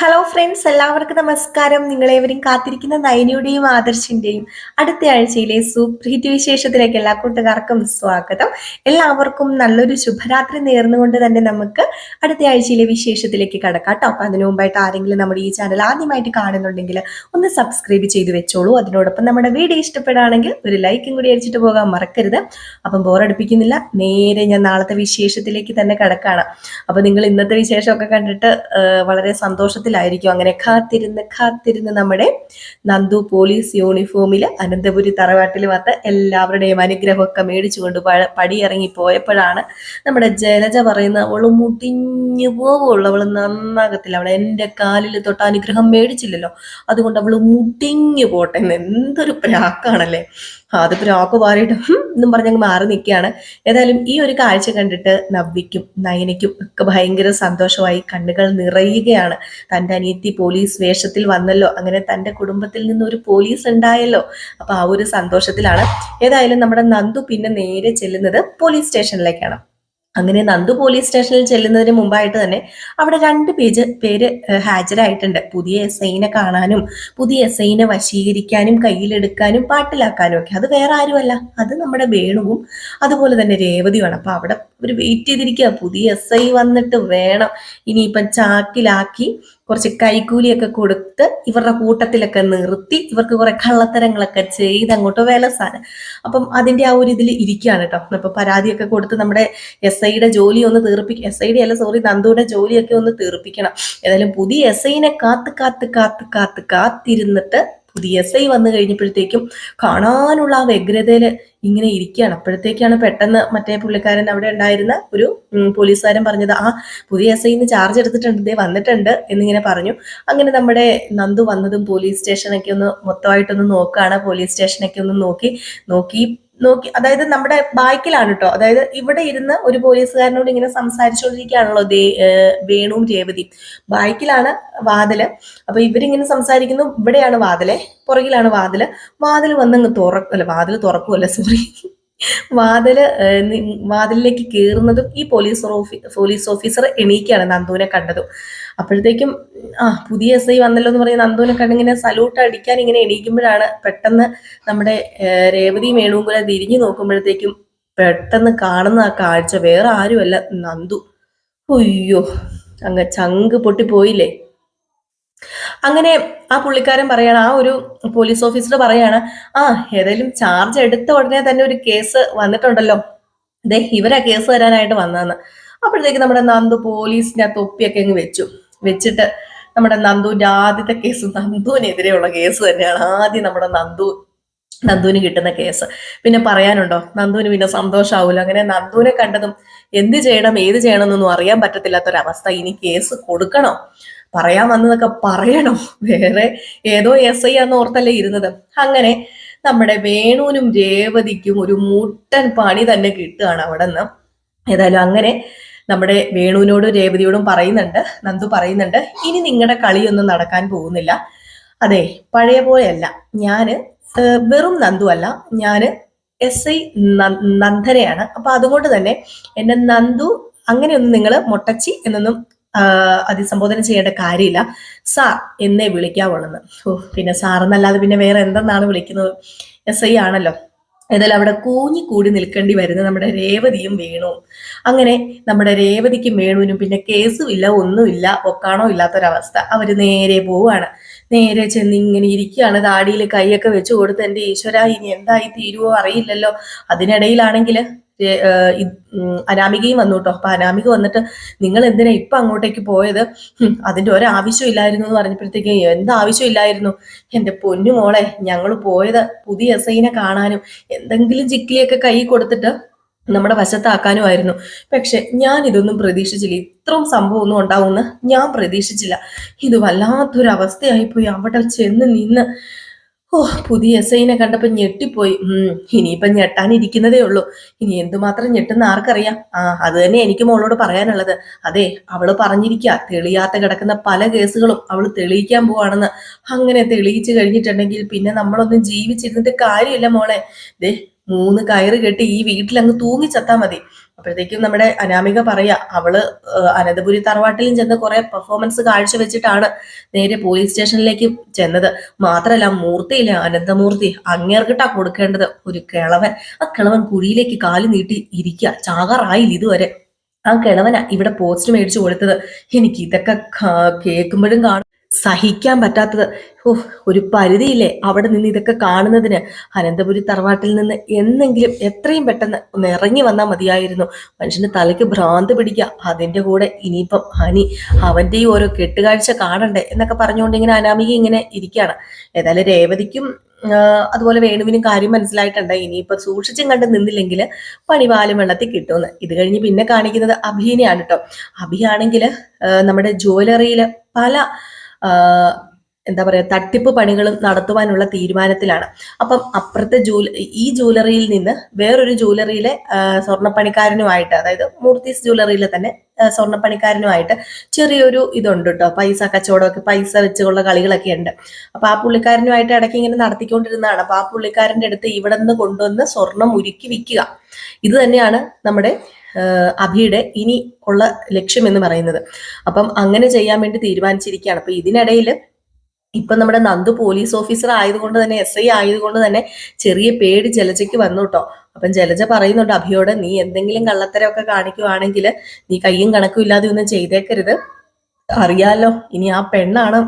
Hello friends എല്ലാവർക്കും നമസ്കാരം. നിങ്ങളേവരും കാത്തിരിക്കുന്ന നയനയുടെയും ആദർശിന്റെയും അടുത്ത ആഴ്ചയിലെ സൂപ്പർ ഹിറ്റ് വിശേഷത്തിലേക്ക് എല്ലാ കൂട്ടുകാർക്കും സ്വാഗതം. എല്ലാവർക്കും നല്ലൊരു ശുഭരാത്രി നേർന്നുകൊണ്ട് തന്നെ നമുക്ക് അടുത്ത ആഴ്ചയിലെ വിശേഷത്തിലേക്ക് കടക്കാം കേട്ടോ. അപ്പൊ അതിനു മുമ്പായിട്ട് ആരെങ്കിലും നമ്മുടെ ഈ ചാനൽ ആദ്യമായിട്ട് കാണുന്നുണ്ടെങ്കിൽ ഒന്ന് സബ്സ്ക്രൈബ് ചെയ്ത് വെച്ചോളൂ. അതിനോടൊപ്പം നമ്മുടെ വീഡിയോ ഇഷ്ടപ്പെടുകയാണെങ്കിൽ ഒരു ലൈക്കും കൂടി അടിച്ചിട്ട് പോകാൻ മറക്കരുത്. അപ്പം ബോറടിപ്പിക്കുന്നില്ല നേരെ ഞാൻ നാളത്തെ വിശേഷത്തിലേക്ക് തന്നെ കിടക്കാണ്. അപ്പൊ നിങ്ങൾ ഇന്നത്തെ വിശേഷമൊക്കെ കണ്ടിട്ട് വളരെ വളരെ സന്തോഷത്തിലായിരിക്കും അങ്ങനെ കാത്തിരുന്ന് കാത്തിരുന്ന് നമ്മുടെ നന്ദു പോലീസ് യൂണിഫോമിൽ അനന്തപുരി തറവാട്ടിൽ വന്ന് എല്ലാവരുടെയും അനുഗ്രഹമൊക്കെ മേടിച്ചുകൊണ്ട് പഴ- പടിയിറങ്ങി പോയപ്പോഴാണ് നമ്മുടെ ജലജ പറയുന്ന അവൾ മുടിഞ്ഞു പോകുള്ളൂ അവൾ നന്നാകത്തില്ല. അവൾ എന്റെ കാലിൽ തൊട്ട് അനുഗ്രഹം മേടിച്ചില്ലല്ലോ. അതുകൊണ്ട് അവൾ മുടിഞ്ഞു പോട്ടെ. എന്തൊരു പ്രാക്കാണല്ലേ. ആ, രോഗ മാറിയിട്ട് എന്നും പറഞ്ഞങ്ങ് മാറി നിൽക്കുകയാണ്. ഏതായാലും ഈ ഒരു കാഴ്ച കണ്ടിട്ട് നവ്വിക്കും നയനയ്ക്കും ഒക്കെ ഭയങ്കര സന്തോഷമായി കണ്ണുകൾ നിറയുകയാണ്. തന്റെ അനിയത്തി പോലീസ് വേഷത്തിൽ വന്നല്ലോ. അങ്ങനെ തന്റെ കുടുംബത്തിൽ നിന്ന് ഒരു പോലീസ് ഉണ്ടായല്ലോ. അപ്പൊ ആ ഒരു സന്തോഷത്തിലാണ്. ഏതായാലും നമ്മുടെ നന്ദു പിന്നെ നേരെ ചെല്ലുന്നത് പോലീസ് സ്റ്റേഷനിലേക്കാണ്. അങ്ങനെ നന്ദു പോലീസ് സ്റ്റേഷനിൽ ചെല്ലുന്നതിന് മുമ്പായിട്ട് തന്നെ അവിടെ രണ്ട് പേജ് പേര് ഹാജരായിട്ടുണ്ട്. പുതിയ എസ് ഐനെ കാണാനും പുതിയ എസ് ഐനെ വശീകരിക്കാനും കയ്യിലെടുക്കാനും പാട്ടിലാക്കാനും ഒക്കെ. അത് വേറെ ആരുമല്ല. അത് നമ്മുടെ വേണുവും അതുപോലെ തന്നെ രേവതിയുമാണ്. അപ്പൊ അവിടെ ഒരു വെയിറ്റ് ചെയ്തിരിക്കുക പുതിയ എസ് ഐ വന്നിട്ട് വേണം. ഇനിയിപ്പം ചാക്കിലാക്കി കുറച്ച് കൈക്കൂലിയൊക്കെ കൊടുത്ത് ഇവരുടെ കൂട്ടത്തിലൊക്കെ നിർത്തി ഇവർക്ക് കുറെ കള്ളത്തരങ്ങളൊക്കെ ചെയ്ത് അങ്ങോട്ട് സാധനം അപ്പം അതിന്റെ ആ ഒരു ഇതിൽ ഇരിക്കുകയാണ് കേട്ടോ. അപ്പൊ പരാതിയൊക്കെ കൊടുത്ത് നമ്മുടെ എസ് ഐയുടെ ജോലി ഒന്ന് തീർപ്പിക്കും എസ് ഐയുടെ അല്ല സോറി നന്ദുവിടെ ജോലിയൊക്കെ ഒന്ന് തീർപ്പിക്കണം. ഏതായാലും പുതിയ എസ് ഐനെ കാത്ത് കാത്ത് കാത്ത് കാത്ത് കാത്തിരുന്നിട്ട് പുതിയ എസ് ഐ വന്നു കഴിഞ്ഞപ്പോഴത്തേക്കും കാണാനുള്ള ആ വ്യഗ്രതയിൽ ഇങ്ങനെ ഇരിക്കുകയാണ്. അപ്പോഴത്തേക്കാണ് പെട്ടെന്ന് മറ്റേ പുള്ളിക്കാരൻ അവിടെ ഉണ്ടായിരുന്ന ഒരു പോലീസുകാരൻ പറഞ്ഞത് ആ പുതിയ എസ് ഐന്ന് ചാർജ് എടുത്തിട്ടുണ്ട് ഇതേ വന്നിട്ടുണ്ട് എന്നിങ്ങനെ പറഞ്ഞു. അങ്ങനെ നമ്മുടെ നന്ദു വന്നതും പോലീസ് സ്റ്റേഷനൊക്കെ ഒന്ന് മൊത്തമായിട്ടൊന്ന് നോക്കുകയാണ്. പോലീസ് സ്റ്റേഷനൊക്കെ ഒന്ന് നോക്കി നോക്കി നോക്കി അതായത് നമ്മുടെ ബാക്കിലാണ് കേട്ടോ അതായത് ഇവിടെ ഇരുന്ന് ഒരു പോലീസുകാരനോട് ഇങ്ങനെ സംസാരിച്ചുകൊണ്ടിരിക്കുകയാണല്ലോ ദേ വേണുവും രേവതിയും. ബാക്കിലാണ് വാതിൽ. അപ്പൊ ഇവരിങ്ങനെ സംസാരിക്കുന്നു ഇവിടെയാണ് വാതിൽ പുറകിലാണ് വാതിൽ. വാതിൽ വന്നങ്ങ് തുറക്കല്ല വാതിൽ തുറക്കുമല്ല സോറി വാതിൽ വാതിലിലേക്ക് കയറുന്നതും ഈ പോലീസ് ഓഫീ പോലീസ് ഓഫീസർ എണീക്കാണ് നന്ദുവിനെ കണ്ടതും. അപ്പോഴത്തേക്കും ആ പുതിയ എസ് ഐ വന്നല്ലോ എന്ന് പറയുന്ന നന്ദുവിനെ കണ്ടിങ്ങനെ സല്യൂട്ട് അടിക്കാൻ ഇങ്ങനെ എണീക്കുമ്പോഴാണ് പെട്ടെന്ന് നമ്മുടെ രേവതി കൂടെ തിരിഞ്ഞു നോക്കുമ്പോഴത്തേക്കും പെട്ടെന്ന് കാണുന്ന ആ കാഴ്ച. വേറെ ആരുമല്ല നന്ദു. അയ്യോ അങ്ങ് ചങ്ക് പൊട്ടിപ്പോയില്ലേ? അങ്ങനെ ആ പുള്ളിക്കാരൻ പറയാണ് ആ ഒരു പോലീസ് ഓഫീസർ പറയാണ് ആ ഏതായാലും ചാർജ് എടുത്ത ഉടനെ തന്നെ ഒരു കേസ് വന്നിട്ടുണ്ടല്ലോ. ദേ ഇവരാ കേസ് തരാനായിട്ട് വന്നതെന്ന്. അപ്പോഴത്തേക്ക് നമ്മുടെ നന്ദു പോലീസിന്റെ ആ തൊപ്പിയൊക്കെ അങ്ങ് വെച്ചു. വെച്ചിട്ട് നമ്മുടെ നന്ദുവിന്റെ ആദ്യത്തെ കേസ് നന്ദുവിനെതിരെയുള്ള കേസ് തന്നെയാണ്. ആദ്യം നമ്മുടെ നന്ദു നന്ദുവിന് കിട്ടുന്ന കേസ് പിന്നെ പറയാനുണ്ടോ? നന്ദുവിന് പിന്നെ സന്തോഷാവൂല. അങ്ങനെ നന്ദുവിനെ കണ്ടതും എന്ത് ചെയ്യണം ഏത് ചെയ്യണം എന്നൊന്നും അറിയാൻ പറ്റത്തില്ലാത്തൊരവസ്ഥ. ഇനി കേസ് കൊടുക്കണോ? പറയാൻ വന്നതൊക്കെ പറയണോ. വേറെ ഏതോ എസ് ഐ ആന്ന് ഓർത്തല്ലേ ഇരുന്നത്. അങ്ങനെ നമ്മുടെ വേണുവിനും രേവതിക്കും ഒരു മുട്ടൻ പണി തന്നെ കിട്ടുകയാണ് അവിടെ നിന്ന് ഏതായാലും അങ്ങനെ നമ്മുടെ വേണുവിനോടും രേവതിയോടും പറയുന്നുണ്ട് നന്ദു പറയുന്നുണ്ട് ഇനി നിങ്ങളുടെ കളിയൊന്നും നടക്കാൻ പോകുന്നില്ല. അതെ പഴയ പോലെയല്ല. ഏഹ്, വെറും നന്ദു അല്ല. ഞാൻ എസ് ഐ നന്ദനയാണ്. അപ്പൊ അതുകൊണ്ട് തന്നെ എന്നെ നന്ദു അങ്ങനെയൊന്നും നിങ്ങൾ മുട്ടച്ചി എന്നൊന്നും അതിസംബോധന ചെയ്യേണ്ട കാര്യമില്ല. സാർ എന്നെ വിളിക്കാവുള്ളെന്ന്. ഓ പിന്നെ സാറെന്നല്ലാതെ പിന്നെ വേറെ എന്തെന്നാണ് വിളിക്കുന്നത്? എസ് ഐ ആണല്ലോ. ഏതായാലും അവിടെ കൂഞ്ഞി കൂടി നിൽക്കേണ്ടി വരുന്നത് നമ്മുടെ രേവതിയും വേണു. അങ്ങനെ നമ്മുടെ രേവതിക്കും വേണുവിനും പിന്നെ കേസും ഇല്ല ഒന്നുമില്ല ഒക്കാണോ ഇല്ലാത്തൊരവസ്ഥ. അവർ നേരെ പോവാണ്. നേരെ ചെന്ന് ഇങ്ങനെ ഇരിക്കുകയാണ്. താടിയിൽ കൈയൊക്കെ വെച്ച് കൊടുത്ത് എന്റെ ഈശ്വര ഇനി എന്തായി തീരുവോ അറിയില്ലല്ലോ. അതിനിടയിലാണെങ്കിൽ അനാമികയും വന്നു കേട്ടോ. അപ്പൊ അനാമിക വന്നിട്ട് നിങ്ങൾ എന്തിനാ ഇപ്പൊ അങ്ങോട്ടേക്ക് പോയത്? അതിന്റെ ഒരാവശ്യം ഇല്ലായിരുന്നു എന്ന് പറഞ്ഞപ്പോഴത്തേക്ക് എന്ത് ആവശ്യമില്ലായിരുന്നു എന്റെ പൊന്നു മോളെ ഞങ്ങൾ പോയത് പുതിയ എസ് ഐനെ കാണാനും എന്തെങ്കിലും ചിക്കിലിയൊക്കെ കൈ കൊടുത്തിട്ട് നമ്മുടെ വശത്താക്കാനുമായിരുന്നു പക്ഷെ ഞാൻ ഇതൊന്നും പ്രതീക്ഷിച്ചില്ല. ഇത്രയും സംഭവം ഒന്നും ഉണ്ടാവുമെന്ന് ഞാൻ പ്രതീക്ഷിച്ചില്ല. ഇത് വല്ലാത്തൊരു അവസ്ഥയായിപ്പോയി അവിടെ ചെന്ന് നിന്ന് ഓ പുതിയ എസ് ഐനെ കണ്ടപ്പോ ഞെട്ടിപ്പോയി. ഇനിയിപ്പം ഞെട്ടാനിരിക്കുന്നതേ ഉള്ളൂ. ഇനി എന്തുമാത്രം ഞെട്ടുന്ന ആർക്കറിയാം. ആ അത് തന്നെ എനിക്ക് മോളോട് പറയാനുള്ളത്. അതെ അവൾ പറഞ്ഞിരിക്കുക തെളിയാത്ത കിടക്കുന്ന പല കേസുകളും അവൾ തെളിയിക്കാൻ പോവാണെന്ന്. അങ്ങനെ തെളിയിച്ചു കഴിഞ്ഞിട്ടുണ്ടെങ്കിൽ പിന്നെ നമ്മളൊന്നും ജീവിച്ചിരുന്നിട്ട് കാര്യമില്ല മോളെ. ദേ മൂന്ന് കയറ് കെട്ടി ഈ വീട്ടിൽ അങ്ങ് തൂങ്ങി ചത്താൽ മതി. അപ്പോഴത്തേക്കും നമ്മുടെ അനാമിക പറയാ അവൾ അനന്തപുരി തറവാട്ടിലും ചെന്ന് കുറെ പെർഫോമൻസ് കാഴ്ചവെച്ചിട്ടാണ് നേരെ പോലീസ് സ്റ്റേഷനിലേക്ക് ചെന്നത്. മാത്രല്ല മൂർത്തിയില്ല അനന്തമൂർത്തി? അങ്ങേർക്കിട്ടാ കൊടുക്കേണ്ടത് ഒരു കിളവൻ. ആ കിളവൻ കുഴിയിലേക്ക് കാൽ നീട്ടി ഇരിക്കുക ചാകറായില്ല ഇതുവരെ. ആ കിളവനാ ഇവിടെ പോസ്റ്റ് മേടിച്ചു കൊടുത്തത്. എനിക്ക് ഇതൊക്കെ കേൾക്കുമ്പോഴും കാണും. സഹിക്കാൻ പറ്റാത്തത്. ഓ ഒരു പരിധിയില്ലേ അവിടെ നിന്ന് ഇതൊക്കെ കാണുന്നതിന്? അനന്തപുരി തറവാട്ടിൽ നിന്ന് എന്നെങ്കിലും എത്രയും പെട്ടെന്ന് ഒന്ന് ഇറങ്ങി വന്നാൽ മതിയായിരുന്നു. മനുഷ്യന് തലയ്ക്ക് ഭ്രാന്ത് പിടിക്കുക അതിന്റെ കൂടെ ഇനിയിപ്പം ഹനി അവന്റെ ഈ ഓരോ കെട്ടുകാഴ്ച കാണണ്ടേ എന്നൊക്കെ പറഞ്ഞുകൊണ്ട് ഇങ്ങനെ അനാമിക ഇങ്ങനെ ഇരിക്കുകയാണ് ഏതായാലും രേവതിക്കും അതുപോലെ വേണുവിനും കാര്യം മനസ്സിലായിട്ടുണ്ട്. ഇനിയിപ്പോൾ സൂക്ഷിച്ചും കണ്ട് നിന്നില്ലെങ്കിൽ പണിപാലും വെള്ളത്തിൽ കിട്ടുമെന്ന്. ഇത് കഴിഞ്ഞ് പിന്നെ കാണിക്കുന്നത് അഭിനെയാണ് കേട്ടോ. അഭിയാണെങ്കിൽ നമ്മുടെ ജ്വല്ലറിയിൽ പല എന്താ പറയുക തട്ടിപ്പ് പണികളും നടത്തുവാനുള്ള തീരുമാനത്തിലാണ്. അപ്പം അപ്പുറത്തെ ജൂല ഈ ജ്വല്ലറിയിൽ നിന്ന് വേറൊരു ജ്വല്ലറിയിലെ സ്വർണപ്പണിക്കാരനുമായിട്ട് അതായത് മൂർത്തീസ് ജ്വല്ലറിയിലെ തന്നെ സ്വർണപ്പണിക്കാരനുമായിട്ട് ചെറിയൊരു ഇതുണ്ട് കേട്ടോ പൈസ കച്ചവടമൊക്കെ പൈസ വെച്ചുള്ള കളികളൊക്കെ ഉണ്ട്. അപ്പൊ ആ പുള്ളിക്കാരനുമായിട്ട് ഇടയ്ക്ക് ഇങ്ങനെ നടത്തിക്കൊണ്ടിരുന്നതാണ്. അപ്പൊ ആ പുള്ളിക്കാരന്റെ അടുത്ത് ഇവിടെ നിന്ന് കൊണ്ടുവന്ന് സ്വർണം ഉരുക്കി വിൽക്കുക. ഇത് തന്നെയാണ് നമ്മുടെ അഭിയുടെ ഇനി ഉള്ള ലക്ഷ്യം എന്ന് പറയുന്നത്. അപ്പം അങ്ങനെ ചെയ്യാൻ വേണ്ടി തീരുമാനിച്ചിരിക്കുകയാണ്. അപ്പൊ ഇതിനിടയിൽ ഇപ്പൊ നമ്മുടെ നന്ദു പോലീസ് ഓഫീസർ ആയതുകൊണ്ട് തന്നെ എസ് ഐ ആയതുകൊണ്ട് തന്നെ ചെറിയ പേടി ജലജയ്ക്ക് വന്നു കേട്ടോ. അപ്പം ജലജ പറയുന്നുണ്ട് അഭിയോട് നീ എന്തെങ്കിലും കള്ളത്തരമൊക്കെ കാണിക്കുവാണെങ്കിൽ നീ കയ്യും കണക്കും ഇല്ലാതെ ഒന്നും ചെയ്തേക്കരുത്. അറിയാലോ ഇനി ആ പെണ്ണാണ്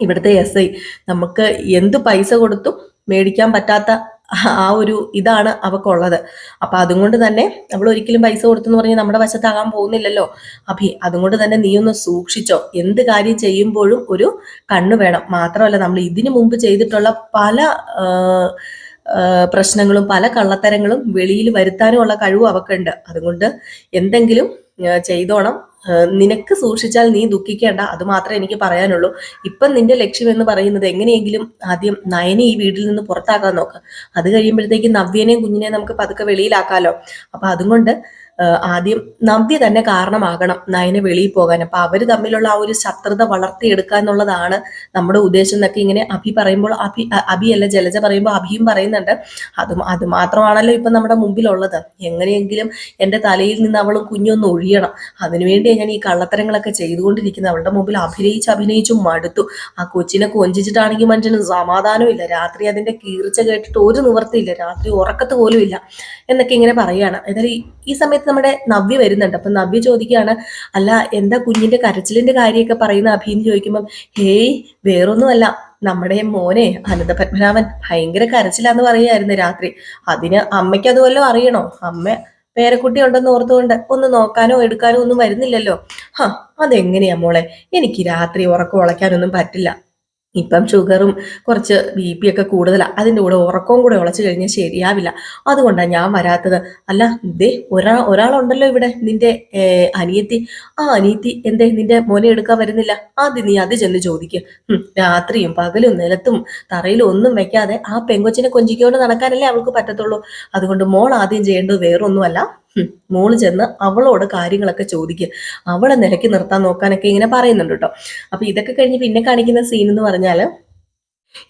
ഇവിടുത്തെ എസ് ഐ. നമുക്ക് എന്ത് പൈസ കൊടുത്തും മേടിക്കാൻ പറ്റാത്ത ആ ഒരു ഇതാണ് അവക്കുള്ളത്. അപ്പൊ അതുകൊണ്ട് തന്നെ നമ്മൾ ഒരിക്കലും പൈസ കൊടുത്തെന്ന് പറഞ്ഞ് നമ്മുടെ വശത്താകാൻ പോകുന്നില്ലല്ലോ. അഭി അതുകൊണ്ട് തന്നെ നീ ഒന്ന് സൂക്ഷിച്ചോ. എന്ത് കാര്യം ചെയ്യുമ്പോഴും ഒരു കണ്ണു വേണം. മാത്രമല്ല നമ്മൾ ഇതിനു മുമ്പ് ചെയ്തിട്ടുള്ള പല പ്രശ്നങ്ങളും പല കള്ളത്തരങ്ങളും വെളിയിൽ വരുത്താനുമുള്ള കഴിവ് അവക്കുണ്ട്. അതുകൊണ്ട് എന്തെങ്കിലും ചെയ്തോണം. നിനക്ക് സൂക്ഷിച്ചാൽ നീ ദുഃഖിക്കേണ്ട. അത് മാത്രമേ എനിക്ക് പറയാനുള്ളൂ. ഇപ്പം നിന്റെ ലക്ഷ്യം എന്ന് പറയുന്നത് എങ്ങനെയെങ്കിലും ആദ്യം നയനെ ഈ വീട്ടിൽ നിന്ന് പുറത്താക്കാൻ നോക്ക്. അത് കഴിയുമ്പോഴത്തേക്ക് നവ്യനെയും കുഞ്ഞിനെയും നമുക്ക് പതുക്കെ വെളിയിലാക്കാലോ. അപ്പൊ അതുകൊണ്ട് ആദ്യം നവ്യ തന്നെ കാരണമാകണം നയനെ വെളിയിൽ പോകാൻ. അപ്പൊ അവർ തമ്മിലുള്ള ആ ഒരു ശത്രുത വളർത്തിയെടുക്കുക എന്നുള്ളതാണ് നമ്മുടെ ഉദ്ദേശം എന്നൊക്കെ ഇങ്ങനെ അഭി പറയുമ്പോൾ അഭി അഭിയല്ല ജലജ പറയുമ്പോൾ അഭിയും പറയുന്നുണ്ട്. അത് അത് മാത്രമാണല്ലോ ഇപ്പൊ നമ്മുടെ മുമ്പിലുള്ളത്. എങ്ങനെയെങ്കിലും എന്റെ തലയിൽ നിന്ന് അവൾ കുഞ്ഞൊന്ന് ഒഴിയണം. അതിനുവേണ്ടി ഞാൻ ഈ കള്ളത്തരങ്ങളൊക്കെ ചെയ്തുകൊണ്ടിരിക്കുന്നത്. അവളുടെ മുമ്പിൽ അഭിനയിച്ച് അഭിനയിച്ചു മടുത്തു. ആ കൊച്ചിനെ കൊഞ്ചിച്ചിട്ടാണെങ്കിൽ മനുഷ്യന് സമാധാനമില്ല. രാത്രി അതിന്റെ കീർച്ച കേട്ടിട്ട് ഒരു നിവർത്തിയില്ല. രാത്രി ഉറക്കത്ത് പോലും ഇല്ല എന്നൊക്കെ ഇങ്ങനെ പറയുകയാണ്. ഈ- ഈ സമയത്ത് നമ്മുടെ നവ്യ വരുന്നുണ്ട്. അപ്പൊ നവ്യ ചോദിക്കുകയാണ് അല്ല എന്താ കുഞ്ഞിന്റെ കരച്ചിലിന്റെ കാര്യമൊക്കെ പറയുന്ന അഭിന്ന് ചോദിക്കുമ്പം ഹേയ് വേറൊന്നുമല്ല. നമ്മുടെ മോനെ അനന്ത പത്മനാഭൻ ഭയങ്കര കരച്ചിലാന്ന് പറയുമായിരുന്നു രാത്രി. അതിന് അമ്മയ്ക്ക് അതുവല്ലോ അറിയണോ? അമ്മ പേരക്കുട്ടി ഉണ്ടെന്ന് ഓർത്തുകൊണ്ട് ഒന്ന് നോക്കാനോ എടുക്കാനോ ഒന്നും വരുന്നില്ലല്ലോ. ഹാ അതെങ്ങനെയാ മോളെ? എനിക്ക് രാത്രി ഉറക്കം ഉളയ്ക്കാനൊന്നും പറ്റില്ല. ഇപ്പം ഷുഗറും കുറച്ച് ബി പി ഒക്കെ കൂടുതലാണ് അതിന്റെ കൂടെ ഉറക്കവും കൂടെ ഉളച്ചു കഴിഞ്ഞാൽ ശരിയാവില്ല. അതുകൊണ്ടാണ് ഞാൻ വരാത്തത്. അല്ല ദേ ഒരാ ഒരാളുണ്ടല്ലോ ഇവിടെ നിന്റെ അനിയത്തി. ആ അനിയത്തി എന്തേ നിന്റെ മോനെ എടുക്കാൻ വരുന്നില്ല. ആദ്യം നീ അത് ചെന്ന് ചോദിക്കുക രാത്രിയും പകലും നിലത്തും തറയിലും ഒന്നും വെക്കാതെ ആ പെങ്കൊച്ചിനെ കൊഞ്ചിക്കൊണ്ട് നടക്കാനല്ലേ അവൾക്ക് പറ്റത്തുള്ളൂ. അതുകൊണ്ട് മോൾ ആദ്യം ചെയ്യേണ്ടത് വേറൊന്നുമല്ല. മോൾ ചെന്ന് അവളോട് കാര്യങ്ങളൊക്കെ ചോദിക്കുക അവളെ നിലയ്ക്ക് നിർത്താൻ നോക്കാനൊക്കെ ഇങ്ങനെ പറയുന്നുണ്ട് കേട്ടോ അപ്പൊ ഇതൊക്കെ കഴിഞ്ഞ് പിന്നെ കാണിക്കുന്ന സീൻ എന്ന് പറഞ്ഞാൽ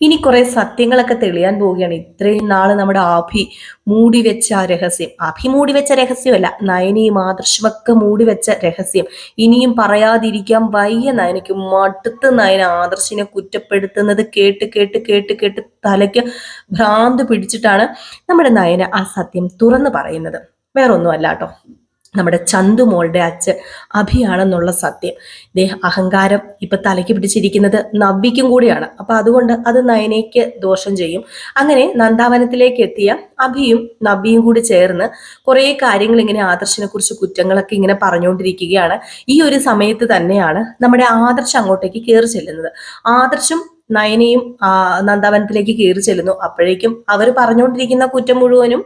ഇനി കുറെ സത്യങ്ങളൊക്കെ തെളിയാൻ പോവുകയാണ്. ഇത്രയും നാൾ നമ്മുടെ ആഭി മൂടി വെച്ച ആ രഹസ്യം. ആഭി മൂടി വെച്ച രഹസ്യമല്ല നയനയും ആദർശമൊക്കെ മൂടി വെച്ച രഹസ്യം. ഇനിയും പറയാതിരിക്കാൻ വയ്യ നയനയ്ക്ക്. മടുത്ത് നയന ആദർശിനെ കുറ്റപ്പെടുത്തുന്നത് കേട്ട് കേട്ട് കേട്ട് കേട്ട് തലയ്ക്ക് ഭ്രാന്ത് പിടിച്ചിട്ടാണ് നമ്മുടെ നയന ആ സത്യം തുറന്നു പറയുന്നത്. വേറൊന്നുമല്ല കേട്ടോ നമ്മുടെ ചന്തു മോളുടെ അച്ഛൻ അഭിയാണെന്നുള്ള സത്യം. ഇദ്ദേഹം അഹങ്കാരം ഇപ്പൊ തലയ്ക്ക് പിടിച്ചിരിക്കുന്നത് നവ്യക്കും കൂടിയാണ്. അപ്പൊ അതുകൊണ്ട് അത് നയനയ്ക്ക് ദോഷം ചെയ്യും. അങ്ങനെ നന്ദാവനത്തിലേക്ക് എത്തിയ അഭിയും നവ്യയും കൂടി ചേർന്ന് കുറെ കാര്യങ്ങൾ ഇങ്ങനെ ആദർശിനെ കുറിച്ച് കുറ്റങ്ങളൊക്കെ ഇങ്ങനെ പറഞ്ഞുകൊണ്ടിരിക്കുകയാണ്. ഈ ഒരു സമയത്ത് തന്നെയാണ് നമ്മുടെ ആദർശം അങ്ങോട്ടേക്ക് കയറി ചെല്ലുന്നത്. ആദർശം നയനയും നന്ദാവനത്തിലേക്ക് കയറി ചെല്ലുന്നു. അപ്പോഴേക്കും അവർ പറഞ്ഞുകൊണ്ടിരിക്കുന്ന കുറ്റം മുഴുവനും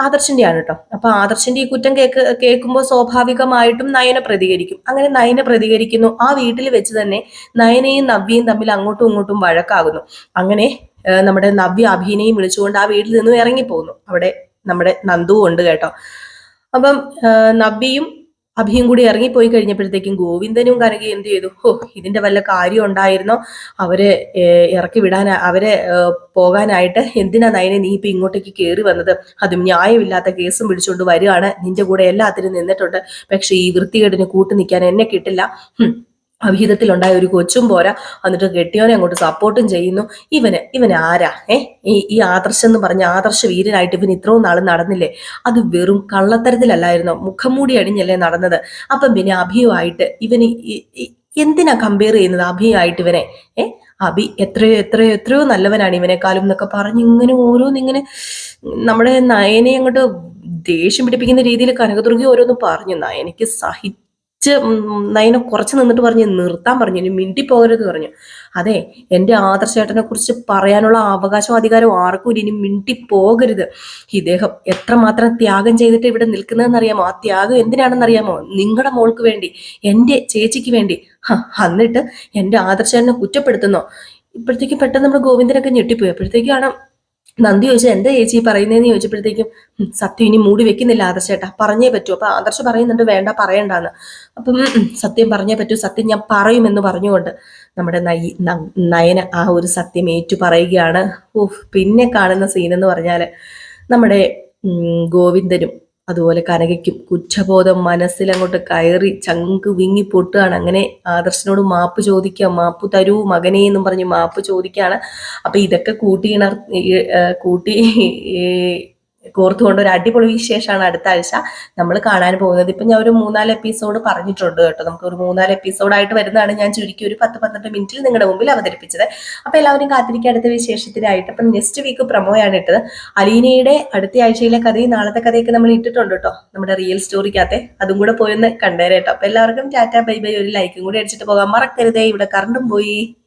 ആദർശിന്റെയാണ് കേട്ടോ അപ്പൊ ആദർശിന്റെ ഈ കുറ്റം കേക്ക് കേൾക്കുമ്പോൾ സ്വാഭാവികമായിട്ടും നയന പ്രതികരിക്കും. അങ്ങനെ നയന പ്രതികരിക്കുന്നു. ആ വീട്ടിൽ വെച്ച് തന്നെ നയനയും നവ്യയും തമ്മിൽ അങ്ങോട്ടും ഇങ്ങോട്ടും വഴക്കാകുന്നു. അങ്ങനെ നമ്മുടെ നവ്യ അഭിനയും വിളിച്ചുകൊണ്ട് ആ വീട്ടിൽ നിന്നും ഇറങ്ങിപ്പോകുന്നു. അവിടെ നമ്മുടെ നന്ദുവും ഉണ്ട് കേട്ടോ. അപ്പം നവ്യയും അഭിയും കൂടി ഇറങ്ങിപ്പോയി കഴിഞ്ഞപ്പോഴത്തേക്കും ഗോവിന്ദനും കനക എന്ത് ചെയ്തു? ഓ ഇതിന്റെ വല്ല കാര്യം ഉണ്ടായിരുന്നോ? അവരെ ഇറക്കി വിടാൻ അവരെ പോകാനായിട്ട് എന്തിനാ നയനെ നീ ഇപ്പൊ ഇങ്ങോട്ടേക്ക് കയറി വന്നത്? അതും ന്യായമില്ലാത്ത കേസും പിടിച്ചുകൊണ്ട് വരികയാണ്. നിന്റെ കൂടെ എല്ലാത്തിനും നിന്നിട്ടുണ്ട്. പക്ഷെ ഈ വൃത്തികേടിന് കൂട്ടു നിൽക്കാൻ എന്നെ കിട്ടില്ല. ഹും. അവിഹിതത്തിലുണ്ടായ ഒരു കൊച്ചും പോരാ. എന്നിട്ട് കെട്ടിയോനെ അങ്ങോട്ട് സപ്പോർട്ടും ചെയ്യുന്നു. ഇവന് ഇവൻ ആരാ? ഏ? ഈ ഈ ആദർശം എന്ന് പറഞ്ഞ ആദർശ വീരനായിട്ട് ഇവൻ ഇത്രയും നാൾ നടന്നില്ലേ? അത് വെറും കള്ളത്തരത്തിലല്ലായിരുന്നോ? മുഖംമൂടി അണിഞ്ഞല്ലേ നടന്നത്. അപ്പം പിന്നെ അഭിയുമായിട്ട് ഇവന് എന്തിനാ കമ്പയർ ചെയ്യുന്നത് അഭിയായിട്ട് ഇവനെ? ഏ? അഭി എത്രയോ എത്രയോ എത്രയോ നല്ലവനാണ് ഇവനെക്കാളും എന്നൊക്കെ പറഞ്ഞ് ഇങ്ങനെ ഓരോന്നിങ്ങനെ നമ്മുടെ നയനെ അങ്ങോട്ട് ദേഷ്യം പിടിപ്പിക്കുന്ന രീതിയിൽ കനകദുർഗി ഓരോന്ന് പറഞ്ഞു. നയനയ്ക്ക് സഹിച്ച് ഉം നയനെ കുറച്ച് നിന്നിട്ട് പറഞ്ഞു നിർത്താൻ പറഞ്ഞു ഇനി മിണ്ടി പോകരുത് പറഞ്ഞു. അതെ എന്റെ ആദർശേട്ടനെ കുറിച്ച് പറയാനുള്ള അവകാശവും അധികാരവും ആർക്കും ഇനി മിണ്ടി പോകരുത്. ഇദ്ദേഹം എത്രമാത്രം ത്യാഗം ചെയ്തിട്ട് ഇവിടെ നിൽക്കുന്നതെന്നറിയാമോ? ആ ത്യാഗം എന്തിനാണെന്നറിയാമോ? നിങ്ങളുടെ മോൾക്ക് വേണ്ടി എന്റെ ചേച്ചിക്ക് വേണ്ടി. എന്നിട്ട് എന്റെ ആദർശേട്ടനെ കുറ്റപ്പെടുത്തുന്നോ? ഇപ്പോഴത്തേക്ക് പെട്ടെന്ന് നമ്മുടെ ഗോവിന്ദനൊക്കെ ഞെട്ടിപ്പോയി. അപ്പോഴത്തേക്കാണ് നന്ദി ചോദിച്ചാൽ എന്താ ചേച്ചി പറയുന്നതെന്ന് ചോദിച്ചപ്പോഴത്തേക്കും സത്യം ഇനി മൂടി വെക്കുന്നില്ല ആദർശേട്ടാ പറഞ്ഞേ പറ്റൂ അപ്പൊ ആദർശ പറയുന്നുണ്ട് വേണ്ട പറയണ്ടാന്ന്. അപ്പം സത്യം പറഞ്ഞേ പറ്റൂ സത്യം ഞാൻ പറയുമെന്ന് പറഞ്ഞുകൊണ്ട് നമ്മുടെ നയി നയന ആ ഒരു സത്യം ഏറ്റു പറയുകയാണ്. ഓഹ് പിന്നെ കാണുന്ന സീൻ എന്ന് പറഞ്ഞാൽ നമ്മുടെ ഗോവിന്ദനും അതുപോലെ കനകയ്ക്കും കുറ്റബോധം മനസ്സിലങ്ങോട്ട് കയറി ചങ്ക് വിങ്ങി പൊട്ടുകയാണ്. അങ്ങനെ ആദർശനോട് മാപ്പ് ചോദിക്കുക മാപ്പ് തരൂ മകനെ എന്നും പറഞ്ഞ് മാപ്പ് ചോദിക്കുകയാണ്. അപ്പൊ ഇതൊക്കെ കൂട്ടി ഇണർ കൂട്ടി കോർത്തുകൊണ്ട് ഒരു അടിപൊളി വിശേഷമാണ് അടുത്ത ആഴ്ച നമ്മൾ കാണാൻ പോകുന്നത്. ഇപ്പൊ ഞാൻ ഒരു മൂന്നാൽ എപ്പിസോഡ് പറഞ്ഞിട്ടുണ്ട് കേട്ടോ. നമുക്ക് ഒരു മൂന്നാൽ എപ്പിസോഡായിട്ട് വരുന്നതാണ്. ഞാൻ ചുരുക്കി ഒരു പത്ത് പന്ത്രണ്ട് മിനിറ്റിൽ നിങ്ങളുടെ മുമ്പിൽ അവതരിപ്പിച്ചത്. അപ്പൊ എല്ലാവരും കാത്തിരിക്കുക. അടുത്ത വിശേഷത്തിനായിട്ട് അപ്പം നെക്സ്റ്റ് വീക്ക് പ്രൊമോയാണ് ഇട്ടത്. അലീനയുടെ അടുത്ത ആഴ്ചയിലെ കഥയും നാളത്തെ കഥയൊക്കെ നമ്മൾ ഇട്ടിട്ടുണ്ട് കേട്ടോ. നമ്മുടെ റിയൽ സ്റ്റോറിക്കകത്തെ അതും കൂടെ പോയൊന്ന് കണ്ടേരെ കേട്ടോ. അപ്പൊ എല്ലാവർക്കും ടാറ്റ ബൈ ബൈ. ഒരു ലൈക്കും കൂടി അടിച്ചിട്ട് പോകാം മറക്കരുതേ. ഇവിടെ കറണ്ടും പോയി.